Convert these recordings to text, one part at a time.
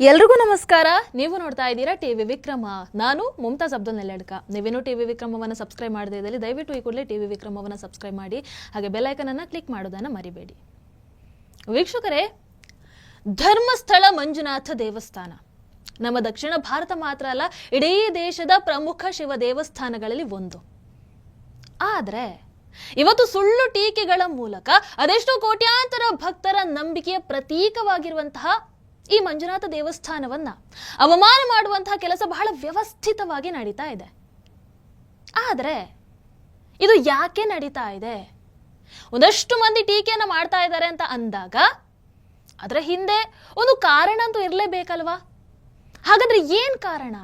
ಎಲ್ರಿಗೂ ನಮಸ್ಕಾರ. ನೀವು ನೋಡ್ತಾ ಇದ್ದೀರಾ ಟಿವಿ ವಿಕ್ರಮ. ನಾನು ಮುಮ್ತಾಜ್ ಅಬ್ದುಲ್ ನೆಲ್ಲಡ್ಕ ನೀವೇನು ಟಿವಿ ವಿಕ್ರಮವನ್ನು ಸಬ್ಸ್ಕ್ರೈಬ್ ಮಾಡದೇ ಇದ್ದಲ್ಲಿ ದಯವಿಟ್ಟು ಈ ಕೂಡಲೇ ಟಿವಿ ವಿಕ್ರಮವನ್ನು ಸಬ್ಸ್ಕ್ರೈಬ್ ಮಾಡಿ. ಹಾಗೆ ಬೆಲ್ಲೈಕನ್ ಅನ್ನು ಕ್ಲಿಕ್ ಮಾಡೋದನ್ನು ಮರಿಬೇಡಿ. ವೀಕ್ಷಕರೇ, ಧರ್ಮಸ್ಥಳ ಮಂಜುನಾಥ ದೇವಸ್ಥಾನ. ನಮ್ಮ ದಕ್ಷಿಣ ಭಾರತ ಮಾತ್ರ ಅಲ್ಲ, ಇಡೀ ದೇಶದ ಪ್ರಮುಖ ಶಿವ ದೇವಸ್ಥಾನಗಳಲ್ಲಿ ಒಂದು. ಆದರೆ, ಇವತ್ತು ಸುಳ್ಳು ಟೀಕೆಗಳ ಮೂಲಕ ಅದೆಷ್ಟೋ ಕೋಟ್ಯಾಂತರ ಭಕ್ತರ ನಂಬಿಕೆಯ ಪ್ರತೀಕವಾಗಿರುವಂತಹ ಈ ಮಂಜುನಾಥ ದೇವಸ್ಥಾನವನ್ನ ಅವಮಾನ ಮಾಡುವಂತಹ ಕೆಲಸ ಬಹಳ ವ್ಯವಸ್ಥಿತವಾಗಿ ನಡೀತಾ ಇದೆ. ಆದರೆ ಇದು ಯಾಕೆ ನಡೀತಾ ಇದೆ? ಒಂದಷ್ಟು ಮಂದಿ ಟೀಕೆಯನ್ನ ಮಾಡ್ತಾ ಇದ್ದಾರೆ ಅಂತ ಅಂದಾಗ ಅದರ ಹಿಂದೆ ಒಂದು ಕಾರಣ ಅಂತೂ ಇರಲೇಬೇಕಲ್ವಾ? ಹಾಗಾದ್ರೆ ಏನ್ ಕಾರಣ?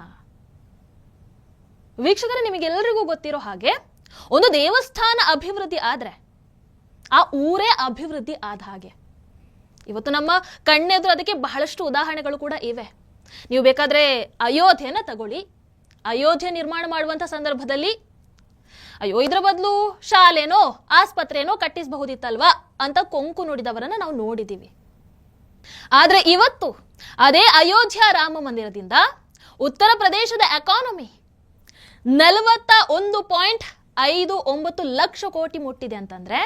ವೀಕ್ಷಕರ ನಿಮಗೆಲ್ಲರಿಗೂ ಗೊತ್ತಿರೋ ಹಾಗೆ ಒಂದು ದೇವಸ್ಥಾನ ಅಭಿವೃದ್ಧಿ ಆದ್ರೆ ಆ ಊರೇ ಅಭಿವೃದ್ಧಿ ಆದ ಹಾಗೆ. ಇವತ್ತು ನಮ್ಮ ಕಣ್ಣೆದು ಅದಕ್ಕೆ ಬಹಳಷ್ಟು ಉದಾಹರಣೆಗಳು ಕೂಡ ಇವೆ. ನೀವು ಬೇಕಾದ್ರೆ ಅಯೋಧ್ಯೆನ ತಗೊಳ್ಳಿ. ಅಯೋಧ್ಯೆ ನಿರ್ಮಾಣ ಮಾಡುವಂತ ಸಂದರ್ಭದಲ್ಲಿ ಅಯ್ಯೋ, ಇದ್ರ ಬದಲು ಶಾಲೆನೋ, ಆಸ್ಪತ್ರೆನೋ ಕಟ್ಟಿಸಬಹುದಿತ್ತಲ್ವಾ ಅಂತ ಕೊಂಕು ನೋಡಿದವರನ್ನ ನಾವು ನೋಡಿದ್ದೀವಿ ಆದ್ರೆ ಇವತ್ತು ಅದೇ ಅಯೋಧ್ಯ ರಾಮ ಮಂದಿರದಿಂದ ಉತ್ತರ ಪ್ರದೇಶದ ಎಕಾನಮಿ ನಲವತ್ತ ಒಂದು ಪಾಯಿಂಟ್ ಐದು ಒಂಬತ್ತು ಲಕ್ಷ ಕೋಟಿ ಮುಟ್ಟಿದೆ ಅಂತಂದ್ರೆ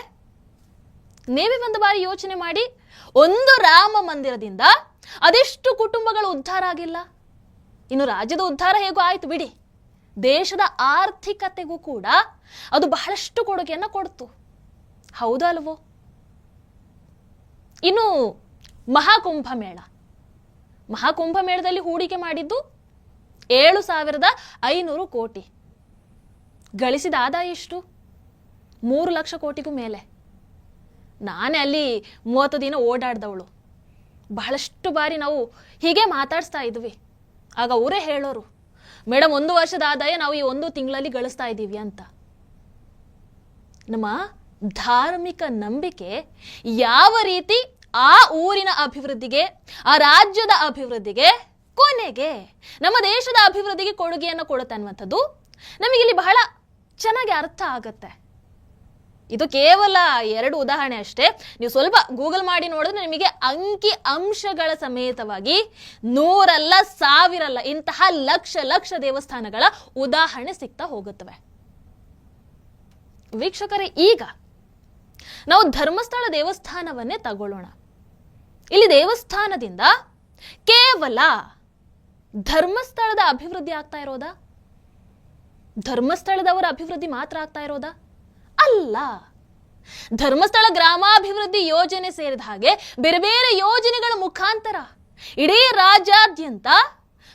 ನೀವೇ ಒಂದು ಬಾರಿ ಯೋಚನೆ ಮಾಡಿ. ಒಂದು ರಾಮ ಮಂದಿರದಿಂದ ಅದೆಷ್ಟು ಕುಟುಂಬಗಳು ಉದ್ಧಾರ ಆಗಿಲ್ಲ? ಇನ್ನು ರಾಜ್ಯದ ಉದ್ಧಾರ ಹೇಗೂ ಆಯ್ತು ಬಿಡಿ. ದೇಶದ ಆರ್ಥಿಕತೆಗೂ ಕೂಡ ಅದು ಬಹಳಷ್ಟು ಕೊಡುಗೆಯನ್ನು ಕೊಡ್ತು. ಹೌದಾ ಇನ್ನು ಮಹಾಕುಂಭ ಮೇಳ. ಮಹಾಕುಂಭ ಮೇಳದಲ್ಲಿ ಹೂಡಿಕೆ ಮಾಡಿದ್ದು ಏಳು ಸಾವಿರದ ಐನೂರು ಕೋಟಿ. ಗಳಿಸಿದ ಆದಾಯ ಎಷ್ಟು? ಮೂರು ಲಕ್ಷ ಕೋಟಿಗೂ ಮೇಲೆ. ನಾನೇ ಅಲ್ಲಿ ಮೂವತ್ತು ದಿನ ಓಡಾಡ್ದವಳು. ಬಹಳಷ್ಟು ಬಾರಿ ನಾವು ಹೀಗೆ ಮಾತಾಡಿಸ್ತಾ ಇದ್ವಿ. ಆಗ ಅವರೇ ಹೇಳೋರು ಮೇಡಮ್ ಒಂದು ವರ್ಷದ ಆದಾಯ ನಾವು ಈ ಒಂದು ತಿಂಗಳಲ್ಲಿ ಗಳಿಸ್ತಾ ಇದ್ದೀವಿ ಅಂತ. ನಮ್ಮ ಧಾರ್ಮಿಕ ನಂಬಿಕೆ ಯಾವ ರೀತಿ ಆ ಊರಿನ ಅಭಿವೃದ್ಧಿಗೆ, ಆ ರಾಜ್ಯದ ಅಭಿವೃದ್ಧಿಗೆ, ಕೊನೆಗೆ ನಮ್ಮ ದೇಶದ ಅಭಿವೃದ್ಧಿಗೆ ಕೊಡುಗೆಯನ್ನು ಕೊಡುತ್ತೆ ಅನ್ನುವಂಥದ್ದು ನಮಗಿಲ್ಲಿ ಬಹಳ ಚೆನ್ನಾಗಿ ಅರ್ಥ ಆಗತ್ತೆ. ಇದು ಕೇವಲ ಎರಡು ಉದಾಹರಣೆ ಅಷ್ಟೇ. ನೀವು ಸ್ವಲ್ಪ ಗೂಗಲ್ ಮಾಡಿ ನೋಡಿದ್ರೆ ನಿಮಗೆ ಅಂಕಿ ಅಂಶಗಳ ಸಮೇತವಾಗಿ ನೂರಲ್ಲ ಸಾವಿರಲ್ಲ, ಇಂತಹ ಲಕ್ಷ ಲಕ್ಷ ದೇವಸ್ಥಾನಗಳ ಉದಾಹರಣೆ ಸಿಗ್ತಾ ಹೋಗುತ್ತವೆ. ವೀಕ್ಷಕರೇ, ಈಗ ನಾವು ಧರ್ಮಸ್ಥಳ ದೇವಸ್ಥಾನವನ್ನೇ ತಗೊಳ್ಳೋಣ. ಇಲ್ಲಿ ದೇವಸ್ಥಾನದಿಂದ ಕೇವಲ ಧರ್ಮಸ್ಥಳದ ಅಭಿವೃದ್ಧಿ ಆಗ್ತಾ ಇರೋದಾ? ಧರ್ಮಸ್ಥಳದವರ ಅಭಿವೃದ್ಧಿ ಮಾತ್ರ ಆಗ್ತಾ ಇರೋದಾ? ಅಲ್ಲ. ಧರ್ಮಸ್ಥಳ ಗ್ರಾಮಾಭಿವೃದ್ಧಿ ಯೋಜನೆ ಸೇರಿದ ಹಾಗೆ ಬೇರೆ ಬೇರೆ ಯೋಜನೆಗಳ ಮುಖಾಂತರ ಇಡೀ ರಾಜ್ಯಾದ್ಯಂತ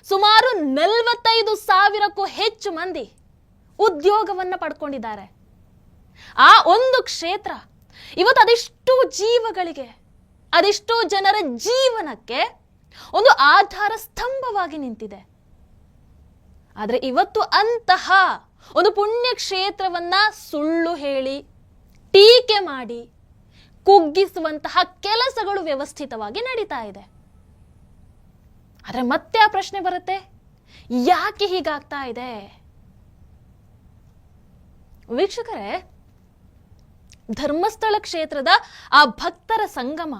ಸುಮಾರು ನಲವತ್ತೈದು ಸಾವಿರಕ್ಕೂ ಹೆಚ್ಚು ಮಂದಿ ಉದ್ಯೋಗವನ್ನ ಪಡ್ಕೊಂಡಿದ್ದಾರೆ. ಆ ಒಂದು ಕ್ಷೇತ್ರ ಇವತ್ತು ಅದೆಷ್ಟು ಜೀವಗಳಿಗೆ, ಅದೆಷ್ಟು ಜನರ ಜೀವನಕ್ಕೆ ಒಂದು ಆಧಾರ ಸ್ತಂಭವಾಗಿ ನಿಂತಿದೆ. ಆದರೆ ಇವತ್ತು ಅಂತಹ ಒಂದು ಪುಣ್ಯ ಕ್ಷೇತ್ರವನ್ನ ಸುಳ್ಳು ಹೇಳಿ, ಟೀಕೆ ಮಾಡಿ, ಕುಗ್ಗಿಸುವಂತಹ ಕೆಲಸಗಳು ವ್ಯವಸ್ಥಿತವಾಗಿ ನಡೀತಾ ಇದೆ. ಆದರೆ ಮತ್ತೆ ಆ ಪ್ರಶ್ನೆ ಬರುತ್ತೆ, ಯಾಕೆ ಹೀಗಾಗ್ತಾ ಇದೆ? ವೀಕ್ಷಕರೇ, ಧರ್ಮಸ್ಥಳ ಕ್ಷೇತ್ರದ ಆ ಭಕ್ತರ ಸಂಗಮ,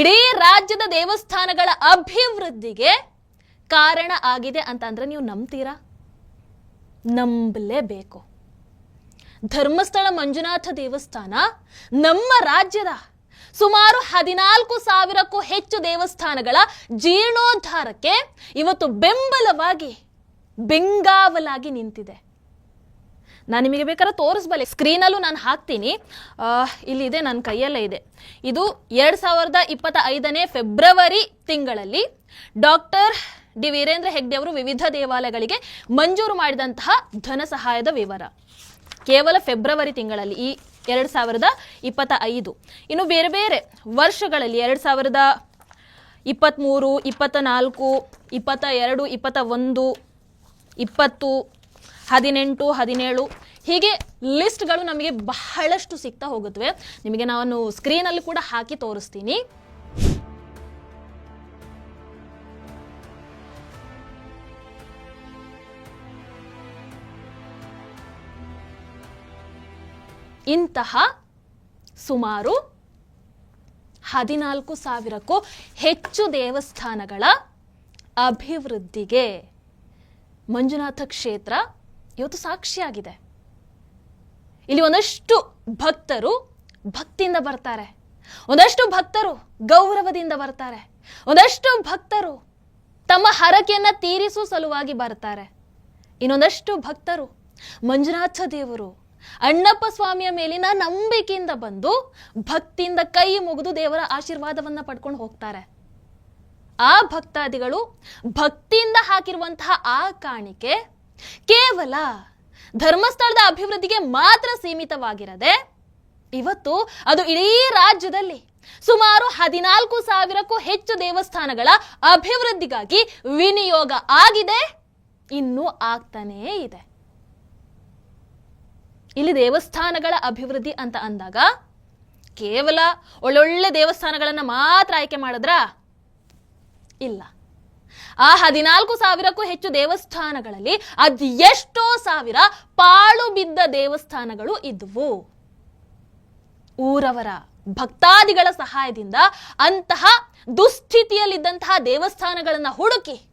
ಇಡೀ ರಾಜ್ಯದ ದೇವಸ್ಥಾನಗಳ ಅಭಿವೃದ್ಧಿಗೆ ಕಾರಣ ಆಗಿದೆ ಅಂತ ಅಂದ್ರೆ ನೀವು ನಂಬ್ತೀರಾ? ನಂಬಲೇಬೇಕು. ಧರ್ಮಸ್ಥಳ ಮಂಜುನಾಥ ದೇವಸ್ಥಾನ ನಮ್ಮ ರಾಜ್ಯದ ಸುಮಾರು ಹದಿನಾಲ್ಕು ಸಾವಿರಕ್ಕೂ ಹೆಚ್ಚು ದೇವಸ್ಥಾನಗಳ ಜೀರ್ಣೋದ್ಧಾರಕ್ಕೆ ಇವತ್ತು ಬೆಂಬಲವಾಗಿ ಬೆಂಗಾವಲಾಗಿ ನಿಂತಿದೆ. ನಾನು ನಿಮಗೆ ಬೇಕಾದ್ರೆ ತೋರಿಸ್ಬಲ್ಲೆ. ಸ್ಕ್ರೀನಲ್ಲೂ ನಾನು ಹಾಕ್ತೀನಿ. ಇಲ್ಲಿದೆ ನನ್ನ ಕೈಯಲ್ಲೇ ಇದೆ. ಇದು ಎರಡು ಸಾವಿರದ ಇಪ್ಪತ್ತ ಐದನೇ ಫೆಬ್ರವರಿ ತಿಂಗಳಲ್ಲಿ ಡಾಕ್ಟರ್ ಡಿ ವೀರೇಂದ್ರ ಹೆಗ್ಡೆ ಅವರು ವಿವಿಧ ದೇವಾಲಯಗಳಿಗೆ ಮಂಜೂರು ಮಾಡಿದಂತಹ ಧನ ಸಹಾಯದ ವಿವರ. ಕೇವಲ ಫೆಬ್ರವರಿ ತಿಂಗಳಲ್ಲಿ ಈ ಎರಡು ಸಾವಿರದ ಇಪ್ಪತ್ತ ಐದು. ಇನ್ನು ಬೇರೆ ಬೇರೆ ವರ್ಷಗಳಲ್ಲಿ ಎರಡು ಸಾವಿರದ ಇಪ್ಪತ್ತ್ಮೂರು ಇಪ್ಪತ್ತ ನಾಲ್ಕು ಇಪ್ಪತ್ತ ಎರಡು ಇಪ್ಪತ್ತ ಒಂದು ಇಪ್ಪತ್ತು ಹದಿನೆಂಟು, ಹದಿನೇಳು ಹೀಗೆ ಲಿಸ್ಟ್ಗಳು ನಮಗೆ ಬಹಳಷ್ಟು ಸಿಗ್ತಾ ಹೋಗುತ್ತವೆ. ನಿಮಗೆ ನಾನು ಸ್ಕ್ರೀನಲ್ಲಿ ಕೂಡ ಹಾಕಿ ತೋರಿಸ್ತೀನಿ. ಇಂತಹ ಸುಮಾರು ಹದಿನಾಲ್ಕು ಸಾವಿರಕ್ಕೂ ಹೆಚ್ಚು ದೇವಸ್ಥಾನಗಳ ಅಭಿವೃದ್ಧಿಗೆ ಮಂಜುನಾಥ ಕ್ಷೇತ್ರ ಇವತ್ತು ಸಾಕ್ಷಿಯಾಗಿದೆ. ಇಲ್ಲಿ ಒಂದಷ್ಟು ಭಕ್ತರು ಭಕ್ತಿಯಿಂದ ಬರ್ತಾರೆ. ಒಂದಷ್ಟು ಭಕ್ತರು ಗೌರವದಿಂದ ಬರ್ತಾರೆ. ಒಂದಷ್ಟು ಭಕ್ತರು ತಮ್ಮ ಹರಕೆಯನ್ನ ತೀರಿಸುವ ಸಲುವಾಗಿ ಬರ್ತಾರೆ. ಇನ್ನೊಂದಷ್ಟು ಭಕ್ತರು ಮಂಜುನಾಥ ದೇವರು ಅಣ್ಣಪ್ಪ ಸ್ವಾಮಿಯ ಮೇಲಿನ ನಂಬಿಕೆಯಿಂದ ಬಂದು ಭಕ್ತಿಯಿಂದ ಕೈ ಮುಗಿದು ದೇವರ ಆಶೀರ್ವಾದವನ್ನ ಪಡ್ಕೊಂಡು ಹೋಗ್ತಾರೆ. ಆ ಭಕ್ತಾದಿಗಳು ಭಕ್ತಿಯಿಂದ ಹಾಕಿರುವಂತಹ ಆ ಕಾಣಿಕೆ ಕೇವಲ ಧರ್ಮಸ್ಥಳದ ಅಭಿವೃದ್ಧಿಗೆ ಮಾತ್ರ ಸೀಮಿತವಾಗಿರದೆ ಇವತ್ತು ಅದು ಇಡೀ ರಾಜ್ಯದಲ್ಲಿ ಸುಮಾರು ಹದಿನಾಲ್ಕು ಸಾವಿರಕ್ಕೂ ಹೆಚ್ಚು ದೇವಸ್ಥಾನಗಳ ಅಭಿವೃದ್ಧಿಗಾಗಿ ವಿನಿಯೋಗ ಆಗಿದೆ, ಇನ್ನೂ ಆಗ್ತಾನೇ ಇದೆ. ಇಲ್ಲಿ ದೇವಸ್ಥಾನಗಳ ಅಭಿವೃದ್ಧಿ ಅಂತ ಅಂದಾಗ ಕೇವಲ ಒಳ್ಳೊಳ್ಳೆ ದೇವಸ್ಥಾನಗಳನ್ನು ಮಾತ್ರ ಆಯ್ಕೆ ಮಾಡಿದ್ರಾ? ಇಲ್ಲ. ಆ ಹದಿನಾಲ್ಕು ಸಾವಿರಕ್ಕೂ ಹೆಚ್ಚು ದೇವಸ್ಥಾನಗಳಲ್ಲಿ ಅದ್ ಎಷ್ಟೋ ಸಾವಿರ ಪಾಳು ಬಿದ್ದ ದೇವಸ್ಥಾನಗಳು ಇದ್ವು. ಊರವರ ಭಕ್ತಾದಿಗಳ ಸಹಾಯದಿಂದ ಅಂತಹ ದುಸ್ಥಿತಿಯಲ್ಲಿದ್ದಂತಹ ದೇವಸ್ಥಾನಗಳನ್ನು ಹುಡುಕಿ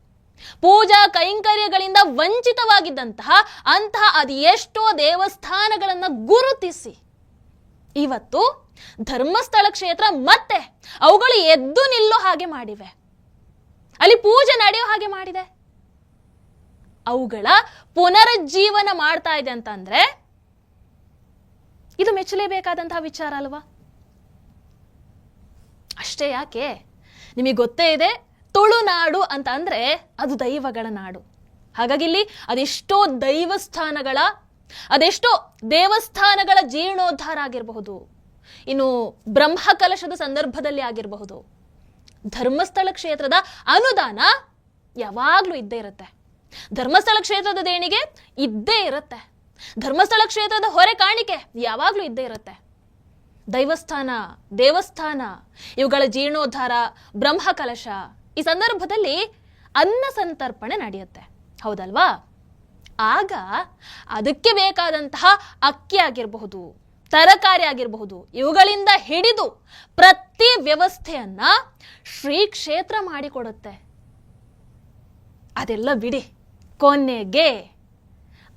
ಪೂಜಾ ಕೈಂಕರ್ಯಗಳಿಂದ ವಂಚಿತವಾಗಿದ್ದಂತಹ ಅಂತಹ ಅದು ಎಷ್ಟೋ ದೇವಸ್ಥಾನಗಳನ್ನ ಗುರುತಿಸಿ. ಇವತ್ತು ಧರ್ಮಸ್ಥಳ ಕ್ಷೇತ್ರ ಮತ್ತೆ ಅವುಗಳು ಎದ್ದು ನಿಲ್ಲೋ ಹಾಗೆ ಮಾಡಿವೆ. ಅಲ್ಲಿ ಪೂಜೆ ನಡೆಯೋ ಹಾಗೆ ಮಾಡಿದೆ. ಅವುಗಳ ಪುನರುಜ್ಜೀವನ ಮಾಡ್ತಾ ಇದೆ ಅಂತಂದ್ರೆ ಇದು ಮೆಚ್ಚಲೇಬೇಕಾದಂತಹ ವಿಚಾರ ಅಲ್ವಾ? ಅಷ್ಟೇ ಯಾಕೆ? ನಿಮಗೆ ಗೊತ್ತೇ ಇದೆ ತುಳುನಾಡು ಅಂತ ಅಂದ್ರೆ ಅದು ದೈವಗಳ ನಾಡು. ಹಾಗಾಗಿ ಇಲ್ಲಿ ಅದೆಷ್ಟೋ ದೈವಸ್ಥಾನಗಳ, ಅದೆಷ್ಟೋ ದೇವಸ್ಥಾನಗಳ ಜೀರ್ಣೋದ್ಧಾರ ಆಗಿರಬಹುದು. ಇನ್ನು ಬ್ರಹ್ಮಕಲಶದ ಸಂದರ್ಭದಲ್ಲಿ ಆಗಿರಬಹುದು. ಧರ್ಮಸ್ಥಳ ಕ್ಷೇತ್ರದ ಅನುದಾನ ಯಾವಾಗ್ಲೂ ಇದ್ದೇ ಇರುತ್ತೆ. ಧರ್ಮಸ್ಥಳ ಕ್ಷೇತ್ರದ ದೇಣಿಗೆ ಇದ್ದೇ ಇರುತ್ತೆ. ಧರ್ಮಸ್ಥಳ ಕ್ಷೇತ್ರದ ಹೊರೆ ಕಾಣಿಕೆ ಯಾವಾಗ್ಲೂ ಇದ್ದೇ ಇರುತ್ತೆ. ದೈವಸ್ಥಾನ, ದೇವಸ್ಥಾನ, ಇವುಗಳ ಜೀರ್ಣೋದ್ಧಾರ, ಬ್ರಹ್ಮಕಲಶ ಈ ಸಂದರ್ಭದಲ್ಲಿ ಅನ್ನ ಸಂತರ್ಪಣೆ ನಡೆಯುತ್ತೆ. ಹೌದಲ್ವಾ? ಆಗ ಅದಕ್ಕೆ ಬೇಕಾದಂತಹ ಅಕ್ಕಿ ಆಗಿರಬಹುದು, ತರಕಾರಿ ಆಗಿರಬಹುದು, ಇವುಗಳಿಂದ ಹಿಡಿದು ಪ್ರತಿ ವ್ಯವಸ್ಥೆಯನ್ನ ಶ್ರೀ ಕ್ಷೇತ್ರ ಮಾಡಿಕೊಡುತ್ತೆ. ಅದೆಲ್ಲ ಬಿಡಿ. ಕೊನೆಗೆ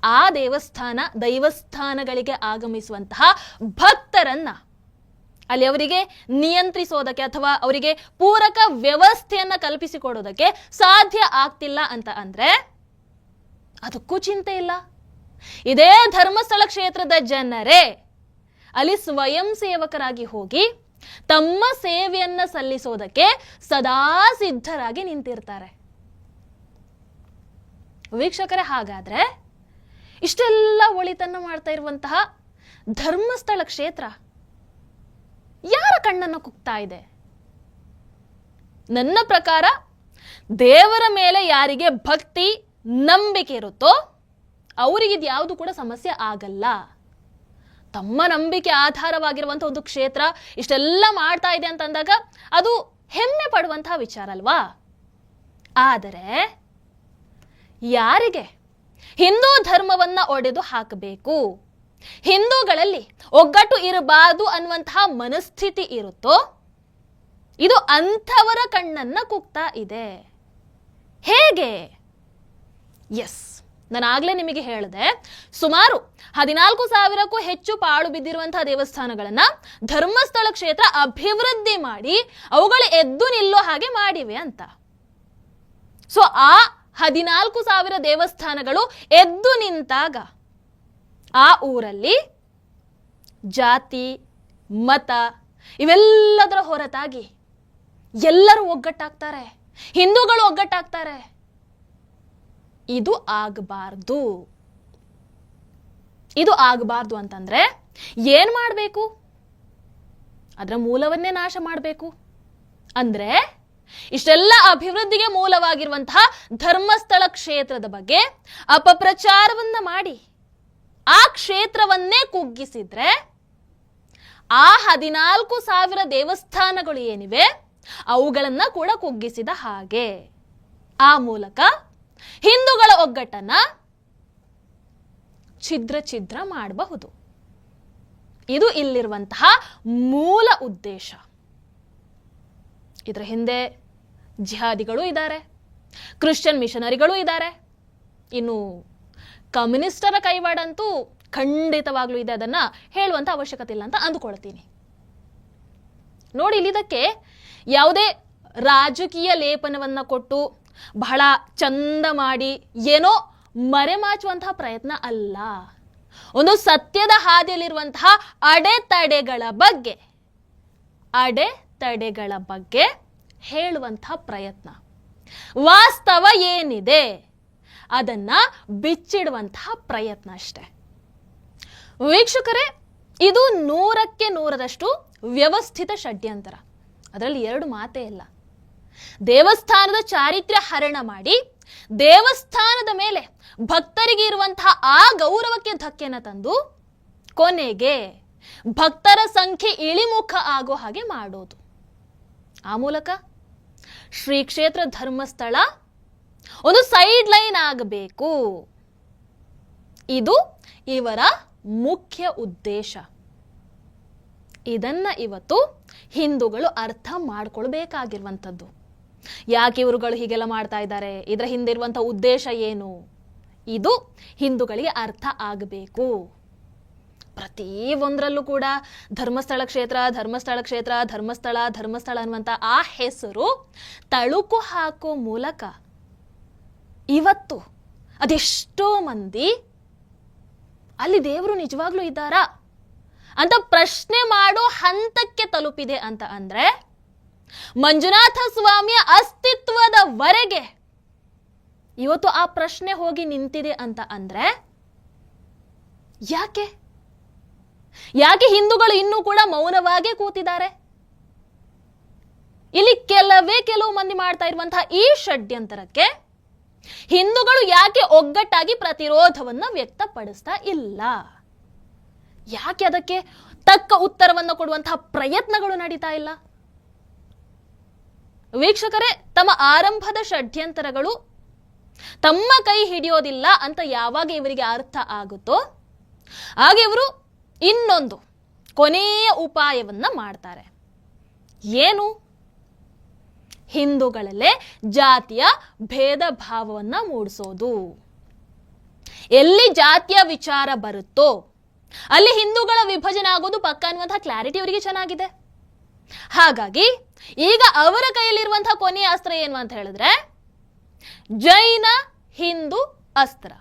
ಆ ದೇವಸ್ಥಾನ ದೈವಸ್ಥಾನಗಳಿಗೆ ಆಗಮಿಸುವಂತಹ ಭಕ್ತರನ್ನ ಅಲ್ಲಿ ಅವರಿಗೆ ನಿಯಂತ್ರಿಸೋದಕ್ಕೆ ಅಥವಾ ಅವರಿಗೆ ಪೂರಕ ವ್ಯವಸ್ಥೆಯನ್ನ ಕಲ್ಪಿಸಿಕೊಡೋದಕ್ಕೆ ಸಾಧ್ಯ ಆಗ್ತಿಲ್ಲ ಅಂತ ಅಂದ್ರೆ ಅದಕ್ಕೂ ಚಿಂತೆ ಇಲ್ಲ. ಇದೇ ಧರ್ಮಸ್ಥಳ ಕ್ಷೇತ್ರದ ಜನರೇ, ಅಲ್ಲಿ ಸ್ವಯಂ ಸೇವಕರಾಗಿ ಹೋಗಿ ತಮ್ಮ ಸೇವೆಯನ್ನ ಸಲ್ಲಿಸೋದಕ್ಕೆ ಸದಾ ಸಿದ್ಧರಾಗಿ ನಿಂತಿರ್ತಾರೆ. ವೀಕ್ಷಕರೇ, ಹಾಗಾದ್ರೆ ಇಷ್ಟೆಲ್ಲ ಒಳಿತನ್ನು ಮಾಡ್ತಾ ಇರುವಂತಹ ಧರ್ಮಸ್ಥಳ ಕ್ಷೇತ್ರ ಯಾರ ಕಣ್ಣನ್ನು ಕುಗ್ತಾ ಇದೆ? ನನ್ನ ಪ್ರಕಾರ ದೇವರ ಮೇಲೆ ಯಾರಿಗೆ ಭಕ್ತಿ, ನಂಬಿಕೆ ಇರುತ್ತೋ ಅವರಿಗೆ ಇದ್ಯಾವುದು ಕೂಡ ಸಮಸ್ಯೆ ಆಗಲ್ಲ. ತಮ್ಮ ನಂಬಿಕೆ ಆಧಾರವಾಗಿರುವಂಥ ಒಂದು ಕ್ಷೇತ್ರ ಇಷ್ಟೆಲ್ಲ ಮಾಡ್ತಾ ಇದೆ ಅಂತಂದಾಗ ಅದು ಹೆಮ್ಮೆ ಪಡುವಂತಹ ವಿಚಾರ ಅಲ್ವಾ? ಆದರೆ ಯಾರಿಗೆ ಹಿಂದೂ ಧರ್ಮವನ್ನ ಒಡೆದು ಹಾಕಬೇಕು? ಹಿಂದೂಗಳಲ್ಲಿ ಒಗ್ಗಟ್ಟು ಇರಬಾರದು ಅನ್ನುವಂತಹ ಮನಸ್ಥಿತಿ ಇರುತ್ತೋ, ಇದು ಅಂಥವರ ಕಣ್ಣನ್ನ ಕುಗ್ತಾ ಇದೆ. ಹೇಗೆ? ಎಸ್ ನಾನು ಆಗ್ಲೇ ನಿಮಗೆ ಹೇಳಿದೆ, ಸುಮಾರು ಹದಿನಾಲ್ಕು ಸಾವಿರಕ್ಕೂ ಹೆಚ್ಚು ಪಾಳು ಬಿದ್ದಿರುವಂತಹ ದೇವಸ್ಥಾನಗಳನ್ನ ಧರ್ಮಸ್ಥಳ ಕ್ಷೇತ್ರ ಅಭಿವೃದ್ಧಿ ಮಾಡಿ ಅವುಗಳು ಎದ್ದು ನಿಲ್ಲೋ ಹಾಗೆ ಮಾಡಿವೆ ಅಂತ. ಸೊ ಆ ಹದಿನಾಲ್ಕು ಸಾವಿರ ದೇವಸ್ಥಾನಗಳು ಎದ್ದು ನಿಂತಾಗ ಆ ಊರಲ್ಲಿ ಜಾತಿ, ಮತ ಇವೆಲ್ಲದರ ಹೊರತಾಗಿ ಎಲ್ಲರೂ ಒಗ್ಗಟ್ಟಾಗ್ತಾರೆ. ಹಿಂದೂಗಳು ಒಗ್ಗಟ್ಟಾಗ್ತಾರೆ. ಇದು ಆಗಬಾರ್ದು. ಇದು ಆಗಬಾರ್ದು ಅಂತಂದ್ರೆ ಏನ್ ಮಾಡಬೇಕು? ಅದರ ಮೂಲವನ್ನೇ ನಾಶ ಮಾಡಬೇಕು. ಅಂದ್ರೆ ಇಷ್ಟೆಲ್ಲ ಅಭಿವೃದ್ಧಿಗೆ ಮೂಲವಾಗಿರುವಂತಹ ಧರ್ಮಸ್ಥಳ ಕ್ಷೇತ್ರದ ಬಗ್ಗೆ ಅಪಪ್ರಚಾರವನ್ನ ಮಾಡಿ. ಆ ಕ್ಷೇತ್ರವನ್ನೇ ಕುಗ್ಗಿಸಿದ್ರೆ ಆ ಹದಿನಾಲ್ಕು ಸಾವಿರ ದೇವಸ್ಥಾನಗಳು ಏನಿವೆ, ಅವುಗಳನ್ನು ಕೂಡ ಕುಗ್ಗಿಸಿದ ಹಾಗೆ. ಆ ಮೂಲಕ ಹಿಂದೂಗಳ ಒಗ್ಗಟ್ಟನ್ನ ಛಿದ್ರ ಛಿದ್ರ ಮಾಡಬಹುದು. ಇದು ಇಲ್ಲಿರುವಂತಹ ಮೂಲ ಉದ್ದೇಶ. ಇದರ ಹಿಂದೆ ಜಿಹಾದಿಗಳು ಇದ್ದಾರೆ ಕ್ರಿಶ್ಚಿಯನ್ ಮಿಷನರಿಗಳು ಇದ್ದಾರೆ ಇನ್ನು ಕಮ್ಯುನಿಸ್ಟರ ಕೈವಾಡಂತೂ ಖಂಡಿತವಾಗ್ಲೂ ಇದೆ ಅದನ್ನ ಹೇಳುವಂತ ಅವಶ್ಯಕತೆ ಇಲ್ಲ ಅಂತ ಅಂದುಕೊಳ್ತೀನಿ. ನೋಡಿ ಇಲ್ಲಿ ಇದಕ್ಕೆ ಯಾವುದೇ ರಾಜಕೀಯ ಲೇಪನವನ್ನ ಕೊಟ್ಟು ಬಹಳ ಚಂದ ಮಾಡಿ ಏನೋ ಮರೆಮಾಚುವಂತಹ ಪ್ರಯತ್ನ ಅಲ್ಲ. ಒಂದು ಸತ್ಯದ ಹಾದಿಯಲ್ಲಿರುವಂತಹ ಅಡೆತಡೆಗಳ ಬಗ್ಗೆ ಅಡೆತಡೆಗಳ ಬಗ್ಗೆ ಹೇಳುವಂತಹ ಪ್ರಯತ್ನ. ವಾಸ್ತವ ಏನಿದೆ? ಅದನ್ನ ಬಿಚ್ಚಿಡುವಂತಹ ಪ್ರಯತ್ನ ಅಷ್ಟೆ. ವೀಕ್ಷಕರೇ, ಇದು ನೂರಕ್ಕೆ ನೂರರಷ್ಟು ವ್ಯವಸ್ಥಿತ ಷಡ್ಯಂತರ. ಅದರಲ್ಲಿ ಎರಡು ಮಾತೇ ಇಲ್ಲ. ದೇವಸ್ಥಾನದ ಚಾರಿತ್ರ್ಯ ಹರಣ ಮಾಡಿ ದೇವಸ್ಥಾನದ ಮೇಲೆ ಭಕ್ತರಿಗೆ ಇರುವಂತಹ ಆ ಗೌರವಕ್ಕೆ ಧಕ್ಕೆನ ತಂದು ಕೊನೆಗೆ ಭಕ್ತರ ಸಂಖ್ಯೆ ಇಳಿಮುಖ ಆಗೋ ಹಾಗೆ ಮಾಡೋದು. ಆ ಮೂಲಕ ಶ್ರೀ ಕ್ಷೇತ್ರ ಧರ್ಮಸ್ಥಳ ಒಂದು ಸೈಡ್ ಲೈನ್ ಆಗಬೇಕು. ಇದು ಇವರ ಮುಖ್ಯ ಉದ್ದೇಶ. ಇದನ್ನ ಇವತ್ತು ಹಿಂದೂಗಳು ಅರ್ಥ ಮಾಡ್ಕೊಳ್ಬೇಕಾಗಿರುವಂಥದ್ದು. ಯಾಕೆ ಇವರುಗಳು ಹೀಗೆಲ್ಲ ಮಾಡ್ತಾ ಇದ್ದಾರೆ? ಇದರ ಹಿಂದಿರುವಂಥ ಉದ್ದೇಶ ಏನು? ಇದು ಹಿಂದೂಗಳಿಗೆ ಅರ್ಥ ಆಗಬೇಕು. ಪ್ರತಿ ಒಂದರಲ್ಲೂ ಕೂಡ ಧರ್ಮಸ್ಥಳ ಕ್ಷೇತ್ರ ಧರ್ಮಸ್ಥಳ ಕ್ಷೇತ್ರ, ಧರ್ಮಸ್ಥಳ ಧರ್ಮಸ್ಥಳ ಅನ್ನುವಂಥ ಆ ಹೆಸರು ತಳುಕು ಹಾಕೋ ಮೂಲಕ ಇವತ್ತು ಅದೆಷ್ಟೋ ಮಂದಿ ಅಲ್ಲಿ ದೇವರು ನಿಜವಾಗ್ಲೂ ಇದ್ದಾರಾ ಅಂತ ಪ್ರಶ್ನೆ ಮಾಡೋ ಹಂತಕ್ಕೆ ತಲುಪಿದೆ ಅಂತ ಅಂದ್ರೆ ಮಂಜುನಾಥ ಸ್ವಾಮಿಯ ಅಸ್ತಿತ್ವದವರೆಗೆ ಇವತ್ತು ಆ ಪ್ರಶ್ನೆ ಹೋಗಿ ನಿಂತಿದೆ ಅಂತ ಅಂದ್ರೆ ಯಾಕೆ? ಯಾಕೆ ಹಿಂದೂಗಳು ಇನ್ನೂ ಕೂಡ ಮೌನವಾಗೇ ಕೂತಿದ್ದಾರೆ? ಇಲ್ಲಿ ಕೆಲವೇ ಕೆಲವು ಮಂದಿ ಮಾಡ್ತಾ ಇರುವಂತಹ ಈ ಷಡ್ಯಂತರಕ್ಕೆ ಹಿಂದೂಗಳು ಯಾಕೆ ಒಗ್ಗಟ್ಟಾಗಿ ಪ್ರತಿರೋಧವನ್ನ ವ್ಯಕ್ತಪಡಿಸ್ತಾ ಇಲ್ಲ? ಯಾಕೆ ಅದಕ್ಕೆ ತಕ್ಕ ಉತ್ತರವನ್ನು ಕೊಡುವಂತಹ ಪ್ರಯತ್ನಗಳು ನಡೀತಾ ಇಲ್ಲ? ವೀಕ್ಷಕರೇ, ತಮ್ಮ ಆರಂಭದ ಷಡ್ಯಂತರಗಳು ತಮ್ಮ ಕೈ ಹಿಡಿಯೋದಿಲ್ಲ ಅಂತ ಯಾವಾಗ ಇವರಿಗೆ ಅರ್ಥ ಆಗುತ್ತೋ, ಆಗ ಇವರು ಇನ್ನೊಂದು ಕೊನೆಯ ಉಪಾಯವನ್ನ ಮಾಡ್ತಾರೆ. ಏನು? ಹಿಂದೂಗಳಲ್ಲೇ ಜಾತಿಯ ಭೇದ ಭಾವವನ್ನು ಮೂಡಿಸೋದು. ಎಲ್ಲಿ ಜಾತಿಯ ವಿಚಾರ ಬರುತ್ತೋ, ಅಲ್ಲಿ ಹಿಂದೂಗಳ ವಿಭಜನೆ ಆಗೋದು ಪಕ್ಕ ಅನ್ನುವಂತಹ ಕ್ಲಾರಿಟಿ ಅವರಿಗೆ ಚೆನ್ನಾಗಿದೆ. ಹಾಗಾಗಿ ಈಗ ಅವರ ಕೈಯಲ್ಲಿರುವಂತಹ ಕೊನೆಯ ಅಸ್ತ್ರ ಏನು ಅಂತ ಹೇಳಿದ್ರೆ, ಜೈನ ಹಿಂದೂ ಅಸ್ತ್ರ.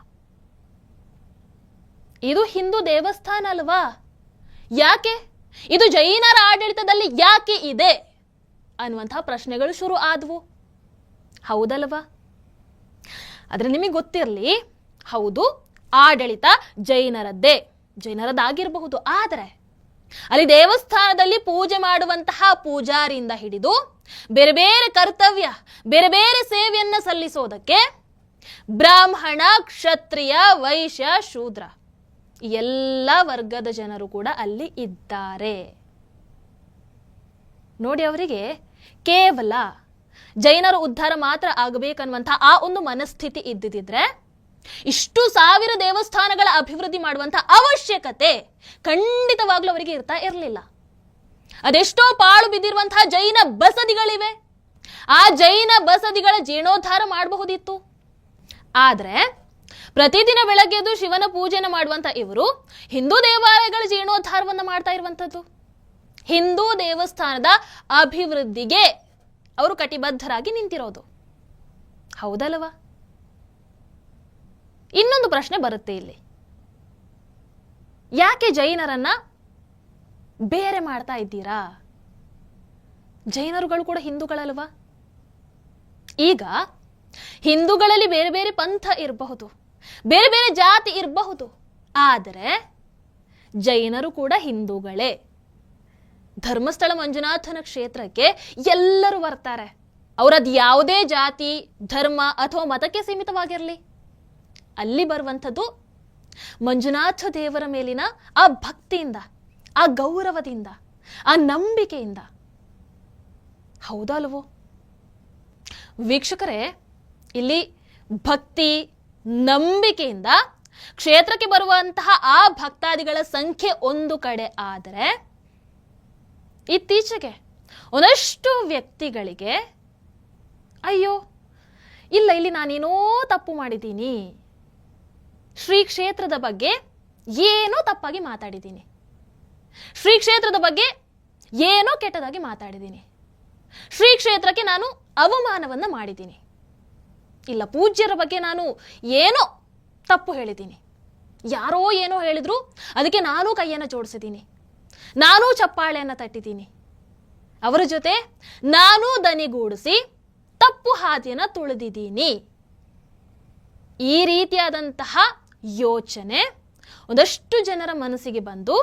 ಇದು ಹಿಂದೂ ದೇವಸ್ಥಾನ ಅಲ್ವಾ? ಯಾಕೆ? ಇದು ಜೈನರ ಆಡಳಿತದಲ್ಲಿ ಯಾಕೆ ಇದೆ? ಅನ್ನುವಂತಹ ಪ್ರಶ್ನೆಗಳು ಶುರು ಆದವು. ಹೌದಲ್ವಾ? ಆದರೆ ನಿಮಗೆ ಗೊತ್ತಿರಲಿ, ಹೌದು, ಆಡಳಿತ ಜೈನರದ್ದೇ. ಜೈನರದ್ದಾಗಿರಬಹುದು ಆದರೆ ಅಲ್ಲಿ ದೇವಸ್ಥಾನದಲ್ಲಿ ಪೂಜೆ ಮಾಡುವಂತಹ ಪೂಜಾರಿಯಿಂದ ಹಿಡಿದು ಬೇರೆ ಬೇರೆ ಕರ್ತವ್ಯ, ಬೇರೆ ಬೇರೆ ಸೇವೆಯನ್ನ ಸಲ್ಲಿಸೋದಕ್ಕೆ ಬ್ರಾಹ್ಮಣ, ಕ್ಷತ್ರಿಯ, ವೈಶ್ಯ, ಶೂದ್ರ ಎಲ್ಲ ವರ್ಗದ ಜನರು ಕೂಡ ಅಲ್ಲಿ ಇದ್ದಾರೆ. ನೋಡಿ ಅವರಿಗೆ ಕೇವಲ ಜೈನರು ಉದ್ಧಾರ ಮಾತ್ರ ಆಗಬೇಕನ್ನುವಂಥ ಆ ಒಂದು ಮನಸ್ಥಿತಿ ಇದ್ದಿದ್ರೆ ಇಷ್ಟು ಸಾವಿರ ದೇವಸ್ಥಾನಗಳ ಅಭಿವೃದ್ಧಿ ಮಾಡುವಂಥ ಅವಶ್ಯಕತೆ ಖಂಡಿತವಾಗ್ಲೂ ಅವರಿಗೆ ಇರ್ತಾ ಇರಲಿಲ್ಲ. ಅದೆಷ್ಟೋ ಪಾಳು ಬಿದ್ದಿರುವಂತಹ ಜೈನ ಬಸದಿಗಳಿವೆ. ಆ ಜೈನ ಬಸದಿಗಳ ಜೀರ್ಣೋದ್ಧಾರ ಮಾಡಬಹುದಿತ್ತು. ಆದರೆ ಪ್ರತಿದಿನ ಬೆಳಗ್ಗೆ ಎದ್ದು ಶಿವನ ಪೂಜೆನ ಮಾಡುವಂತ ಇವರು ಹಿಂದೂ ದೇವಾಲಯಗಳ ಜೀರ್ಣೋದ್ಧಾರವನ್ನು ಮಾಡ್ತಾ ಇರುವಂತದ್ದು ಹಿಂದೂ ದೇವಸ್ಥಾನದ ಅಭಿವೃದ್ಧಿಗೆ ಅವರು ಕಟಿಬದ್ಧರಾಗಿ ನಿಂತಿರೋದು. ಹೌದಲ್ವಾ? ಇನ್ನೊಂದು ಪ್ರಶ್ನೆ ಬರುತ್ತೆ ಇಲ್ಲಿ. ಯಾಕೆ ಜೈನರನ್ನ ಬೇರೆ ಮಾಡ್ತಾ ಇದ್ದೀರಾ? ಜೈನರುಗಳು ಕೂಡ ಹಿಂದೂಗಳಲ್ವಾ? ಈಗ ಹಿಂದೂಗಳಲ್ಲಿ ಬೇರೆ ಬೇರೆ ಪಂಥ ಇರಬಹುದು, ಬೇರೆ ಬೇರೆ ಜಾತಿ ಇರಬಹುದು, ಆದರೆ ಜೈನರು ಕೂಡ ಹಿಂದೂಗಳೇ. ಧರ್ಮಸ್ಥಳ ಮಂಜುನಾಥನ ಕ್ಷೇತ್ರಕ್ಕೆ ಎಲ್ಲರೂ ಬರ್ತಾರೆ. ಅವರದ್ದು ಯಾವುದೇ ಜಾತಿ, ಧರ್ಮ ಅಥವಾ ಮತಕ್ಕೆ ಸೀಮಿತವಾಗಿರಲಿ. ಅಲ್ಲಿ ಬರುವಂಥದ್ದು ಮಂಜುನಾಥ ದೇವರ ಮೇಲಿನ ಆ ಭಕ್ತಿಯಿಂದ, ಆ ಗೌರವದಿಂದ, ಆ ನಂಬಿಕೆಯಿಂದ. ಹೌದಲ್ವೋ? ವೀಕ್ಷಕರೇ, ಇಲ್ಲಿ ಭಕ್ತಿ, ನಂಬಿಕೆಯಿಂದ ಕ್ಷೇತ್ರಕ್ಕೆ ಬರುವಂತಹ ಆ ಭಕ್ತಾದಿಗಳ ಸಂಖ್ಯೆ ಒಂದು ಕಡೆ ಆದರೆ ಇತ್ತೀಚೆಗೆ ಒಂದಷ್ಟು ವ್ಯಕ್ತಿಗಳಿಗೆ, ಅಯ್ಯೋ, ಇಲ್ಲ, ಇಲ್ಲಿ ನಾನೇನೋ ತಪ್ಪು ಮಾಡಿದ್ದೀನಿ. ಶ್ರೀ ಕ್ಷೇತ್ರದ ಬಗ್ಗೆ ಏನೋ ತಪ್ಪಾಗಿ ಮಾತಾಡಿದ್ದೀನಿ. ಶ್ರೀ ಕ್ಷೇತ್ರದ ಬಗ್ಗೆ ಏನೋ ಕೆಟ್ಟದಾಗಿ ಮಾತಾಡಿದ್ದೀನಿ. ಶ್ರೀ ಕ್ಷೇತ್ರಕ್ಕೆ ನಾನು ಅವಮಾನವನ್ನು ಮಾಡಿದ್ದೀನಿ. ಇಲ್ಲ, ಪೂಜ್ಯರ ಬಗ್ಗೆ ನಾನು ಏನೋ ತಪ್ಪು ಹೇಳಿದ್ದೀನಿ. ಯಾರೋ ಏನೋ ಹೇಳಿದ್ರು, ಅದಕ್ಕೆ ನಾನು ಕೈಯನ್ನು ಜೋಡಿಸಿದ್ದೀನಿ. ನಾನು ಚಪ್ಪಾಳೆಯನ್ನು ತಟ್ಟಿದ್ದೀನಿ. ಅವರ ಜೊತೆ ನಾನು ದನಿಗೂಡಿಸಿ ತಪ್ಪು ಹಾದಿಯನ್ನು ತುಳಿದಿದ್ದೀನಿ. ಈ ರೀತಿಯಾದಂತಹ ಯೋಚನೆ ಒಂದಷ್ಟು ಜನರ ಮನಸ್ಸಿಗೆ ಬಂದು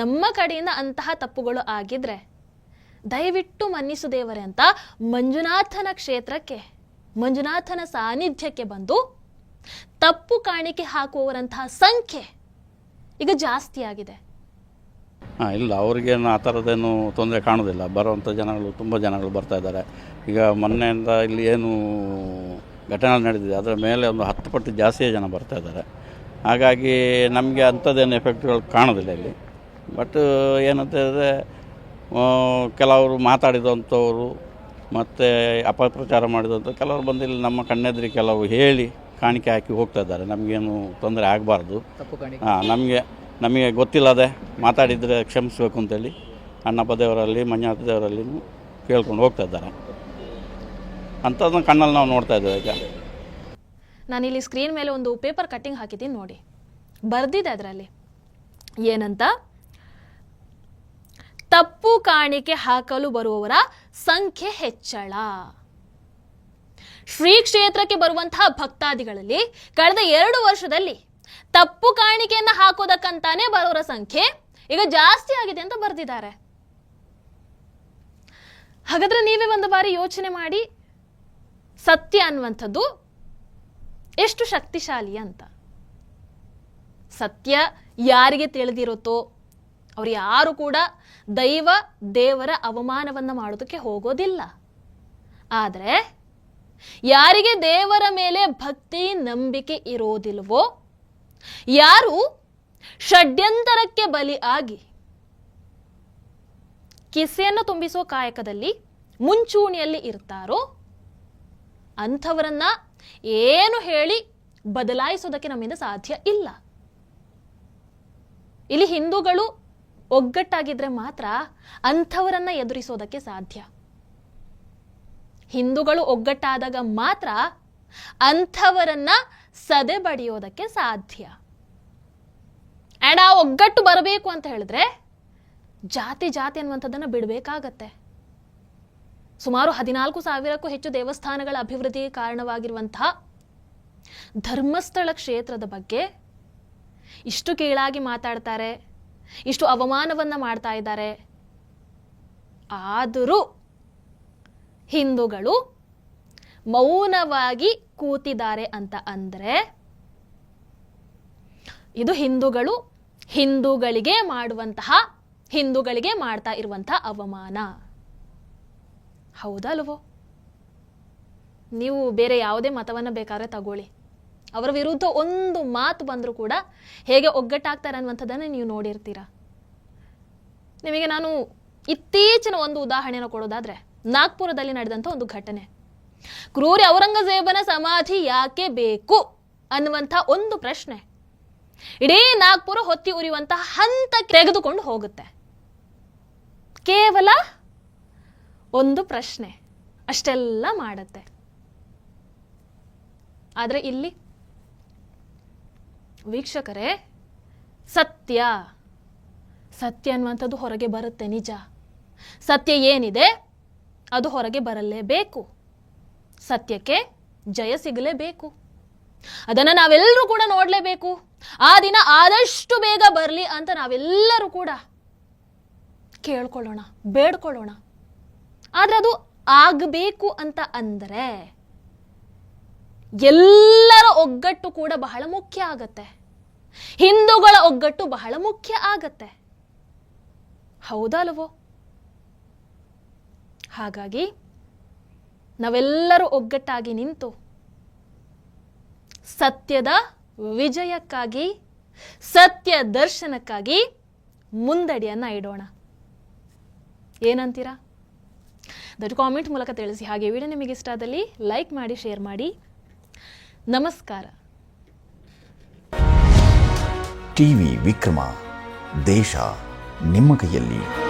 ನಮ್ಮ ಕಡೆಯಿಂದ ಅಂತಹ ತಪ್ಪುಗಳು ಆಗಿದ್ರೆ ದಯವಿಟ್ಟು ಮನ್ನಿಸು ದೇವರೇ ಅಂತ ಮಂಜುನಾಥನ ಕ್ಷೇತ್ರಕ್ಕೆ, ಮಂಜುನಾಥನ ಸಾನ್ನಿಧ್ಯಕ್ಕೆ ಬಂದು ತಪ್ಪು ಕಾಣಿಕೆ ಹಾಕುವವರಂತಹ ಸಂಖ್ಯೆ ಈಗ ಜಾಸ್ತಿ ಆಗಿದೆ. ಹಾಂ ಇಲ್ಲ ಅವ್ರಿಗೇನು ಆ ಥರದ್ದೇನು ತೊಂದರೆ ಕಾಣೋದಿಲ್ಲ. ಬರೋವಂಥ ಜನಗಳು ತುಂಬ ಜನಗಳು ಬರ್ತಾ ಇದ್ದಾರೆ. ಈಗ ಮೊನ್ನೆಯಿಂದ ಇಲ್ಲಿ ಏನು ಘಟನೆ ನಡೆದಿದೆ ಅದರ ಮೇಲೆ ಒಂದು ಹತ್ತು ಪಟ್ಟು ಜಾಸ್ತಿಯೇ ಜನ ಬರ್ತಾ ಇದ್ದಾರೆ. ಹಾಗಾಗಿ ನಮಗೆ ಅಂಥದ್ದೇನು ಎಫೆಕ್ಟ್ಗಳು ಕಾಣೋದಿಲ್ಲ ಇಲ್ಲಿ. ಬಟ್ ಏನಂತ ಹೇಳಿದ್ರೆ ಕೆಲವರು ಮಾತಾಡಿದಂಥವರು ಮತ್ತು ಅಪಪ್ರಚಾರ ಮಾಡಿದಂಥ ಕೆಲವರು ಬಂದು ಇಲ್ಲಿ ನಮ್ಮ ಕಣ್ಣೆದ್ರಿ ಕೆಲವು ಹೇಳಿ ಕಾಣಿಕೆ ಹಾಕಿ ಹೋಗ್ತಾ ಇದ್ದಾರೆ. ನಮಗೇನು ತೊಂದರೆ ಆಗಬಾರ್ದು. ಹಾಂ ನಮಗೆ ನಮಗೆ ಗೊತ್ತಿಲ್ಲದೆ ಮಾತಾಡಿದರೆ ಕ್ಷಮಿಸಬೇಕು ಅಂತೇಳಿ ಅಣ್ಣಪ್ಪ ದೇವರಲ್ಲಿ ಮಂಜುನಾಥ ದೇವರಲ್ಲಿ ಕೇಳ್ಕೊಂಡು ಹೋಗ್ತಾ ಇದ್ದಾರೆ. ಅಂಥದ್ದನ್ನ ಕಣ್ಣಲ್ಲಿ ನಾವು ನೋಡ್ತಾ ಇದ್ದೇವೆ ಈಗ. ನಾನಿಲ್ಲಿ ಸ್ಕ್ರೀನ್ ಮೇಲೆ ಒಂದು ಪೇಪರ್ ಕಟ್ಟಿಂಗ್ ಹಾಕಿದ್ದೀನಿ ನೋಡಿ. ಬರ್ದಿದೆ ಅದರಲ್ಲಿ. ಏನಂತ? ತಪ್ಪು ಕಾಣಿಕೆ ಹಾಕಲು ಬರುವವರ ಸಂಖ್ಯೆ ಹೆಚ್ಚಳ. ಶ್ರೀ ಕ್ಷೇತ್ರಕ್ಕೆ ಬರುವಂತಹ ಭಕ್ತಾದಿಗಳಲ್ಲಿ ಕಳೆದ ಎರಡು ವರ್ಷದಲ್ಲಿ ತಪ್ಪು ಕಾಣಿಕೆಯನ್ನು ಹಾಕೋದಕ್ಕಂತಾನೆ ಬರೋರ ಸಂಖ್ಯೆ ಈಗ ಜಾಸ್ತಿ ಆಗಿದೆ ಅಂತ ಬರೆದಿದ್ದಾರೆ. ಹಾಗಾದ್ರೆ ನೀವೇ ಒಂದು ಬಾರಿ ಯೋಚನೆ ಮಾಡಿ ಸತ್ಯ ಅನ್ನುವಂಥದ್ದು ಎಷ್ಟು ಶಕ್ತಿಶಾಲಿ ಅಂತ. ಸತ್ಯ ಯಾರಿಗೆ ತಿಳಿದಿರುತ್ತೋ ಅವ್ರು ಯಾರು ಕೂಡ ದೈವ ದೇವರ ಅವಮಾನವನ್ನು ಮಾಡೋದಕ್ಕೆ ಹೋಗೋದಿಲ್ಲ. ಆದರೆ ಯಾರಿಗೆ ದೇವರ ಮೇಲೆ ಭಕ್ತಿ ನಂಬಿಕೆ ಇರೋದಿಲ್ವೋ ಯಾರು ಷಡ್ಯಂತರಕ್ಕೆ ಬಲಿ ಆಗಿ ಕಿಸೆಯನ್ನು ತುಂಬಿಸೋ ಕಾಯಕದಲ್ಲಿ ಮುಂಚೂಣಿಯಲ್ಲಿ ಇರ್ತಾರೋ ಅಂಥವರನ್ನ ಏನು ಹೇಳಿ ಬದಲಾಯಿಸೋದಕ್ಕೆ ನಮ್ಮಿಂದ ಸಾಧ್ಯ ಇಲ್ಲ. ಇಲ್ಲಿ ಹಿಂದೂಗಳು ಒಗ್ಗಟ್ಟಾಗಿದ್ರೆ ಮಾತ್ರ ಅಂಥವರನ್ನ ಎದುರಿಸೋದಕ್ಕೆ ಸಾಧ್ಯ. ಹಿಂದೂಗಳು ಒಗ್ಗಟ್ಟಾದಾಗ ಮಾತ್ರ ಅಂಥವರನ್ನ ಸದೆ ಬಡಿಯೋದಕ್ಕೆ ಸಾಧ್ಯ. ಆ್ಯಂಡ್ ಆ ಒಗ್ಗಟ್ಟು ಬರಬೇಕು ಅಂತ ಹೇಳಿದ್ರೆ ಜಾತಿ ಜಾತಿ ಅನ್ನುವಂಥದ್ದನ್ನು ಬಿಡಬೇಕಾಗತ್ತೆ. ಸುಮಾರು ಹದಿನಾಲ್ಕು ಸಾವಿರಕ್ಕೂ ಹೆಚ್ಚು ದೇವಸ್ಥಾನಗಳ ಅಭಿವೃದ್ಧಿಗೆ ಕಾರಣವಾಗಿರುವಂತಹ ಧರ್ಮಸ್ಥಳ ಕ್ಷೇತ್ರದ ಬಗ್ಗೆ ಇಷ್ಟು ಕೀಳಾಗಿ ಮಾತಾಡ್ತಾರೆ, ಇಷ್ಟು ಅವಮಾನವನ್ನು ಮಾಡ್ತಾ ಇದ್ದಾರೆ. ಆದರೂ ಹಿಂದೂಗಳು ಮೌನವಾಗಿ ಕೂತಿದ್ದಾರೆ ಅಂತ ಅಂದ್ರೆ ಇದು ಹಿಂದೂಗಳು ಹಿಂದೂಗಳಿಗೆ ಮಾಡುವಂತಹ, ಹಿಂದೂಗಳಿಗೆ ಮಾಡ್ತಾ ಇರುವಂತಹ ಅವಮಾನ. ಹೌದಲ್ವೋ ನೀವು ಬೇರೆ ಯಾವುದೇ ಮತವನ್ನು ಬೇಕಾದ್ರೆ ತಗೊಳ್ಳಿ. ಅವರ ವಿರುದ್ಧ ಒಂದು ಮಾತು ಬಂದರೂ ಕೂಡ ಹೇಗೆ ಒಗ್ಗಟ್ಟಾಗ್ತಾರೆ ಅನ್ನುವಂಥದ್ದನ್ನು ನೀವು ನೋಡಿರ್ತೀರ? ನಿಮಗೆ ನಾನು ಇತ್ತೀಚಿನ ಒಂದು ಉದಾಹರಣೆಯನ್ನು ಕೊಡೋದಾದ್ರೆ ನಾಗ್ಪುರದಲ್ಲಿ ನಡೆದಂಥ ಒಂದು ಘಟನೆ. ಕ್ರೂರಿ ಔರಂಗಜೇಬನ ಸಮಾಧಿ ಯಾಕೆ ಬೇಕು ಅನ್ನುವಂಥ ಒಂದು ಪ್ರಶ್ನೆ. ಇಡೀ ನಾಗ್ಪುರ ಹೊತ್ತಿ ಉರಿಯುವಂತಹ ಹಂತ ತೆಗೆದುಕೊಂಡು ಹೋಗುತ್ತೆ. ಕೇವಲ ಒಂದು ಪ್ರಶ್ನೆ. ಅಷ್ಟೆಲ್ಲ ಮಾಡತ್ತೆ. ಆದರೆ ಇಲ್ಲಿ ವೀಕ್ಷಕರೇ, ಸತ್ಯ. ಸತ್ಯ ಅನ್ನುವಂಥದ್ದು ಹೊರಗೆ ಬರುತ್ತೆ ನಿಜ. ಸತ್ಯ ಏನಿದೆ ಅದು ಹೊರಗೆ ಬರಲೇಬೇಕು. ಸತ್ಯಕ್ಕೆ ಜಯ ಸಿಗಲೇಬೇಕು. ಅದನ್ನು ನಾವೆಲ್ಲರೂ ಕೂಡ ನೋಡಲೇಬೇಕು. ಆ ದಿನ ಆದಷ್ಟು ಬೇಗ ಬರಲಿ ಅಂತ ನಾವೆಲ್ಲರೂ ಕೂಡ ಕೇಳ್ಕೊಳ್ಳೋಣ, ಬೇಡ್ಕೊಳ್ಳೋಣ. ಆದರೆ ಅದು ಆಗಬೇಕು ಅಂತ ಅಂದರೆ ಎಲ್ಲರ ಒಗ್ಗಟ್ಟು ಕೂಡ ಬಹಳ ಮುಖ್ಯ ಆಗತ್ತೆ. ಹಿಂದೂಗಳ ಒಗ್ಗಟ್ಟು ಬಹಳ ಮುಖ್ಯ ಆಗತ್ತೆ. ಹೌದಲ್ವೋ? ಹಾಗಾಗಿ ನಾವೆಲ್ಲರೂ ಒಗ್ಗಟ್ಟಾಗಿ ನಿಂತು ಸತ್ಯದ ವಿಜಯಕ್ಕಾಗಿ, ಸತ್ಯ ದರ್ಶನಕ್ಕಾಗಿ ಮುಂದಡಿಯನ್ನು ಇಡೋಣ. ಏನಂತೀರಾ? ದಟ್ ಕಾಮೆಂಟ್ ಮೂಲಕ ತಿಳಿಸಿ. ಹಾಗೆ ವಿಡಿಯೋ ನಿಮಗೆ ಇಷ್ಟ ಆದಲ್ಲಿ ಲೈಕ್ ಮಾಡಿ, ಶೇರ್ ಮಾಡಿ. ನಮಸ್ಕಾರ. ಟಿವಿ ವಿಕ್ರಮ, ದೇಶ ನಿಮ್ಮ ಕೈಯಲ್ಲಿ.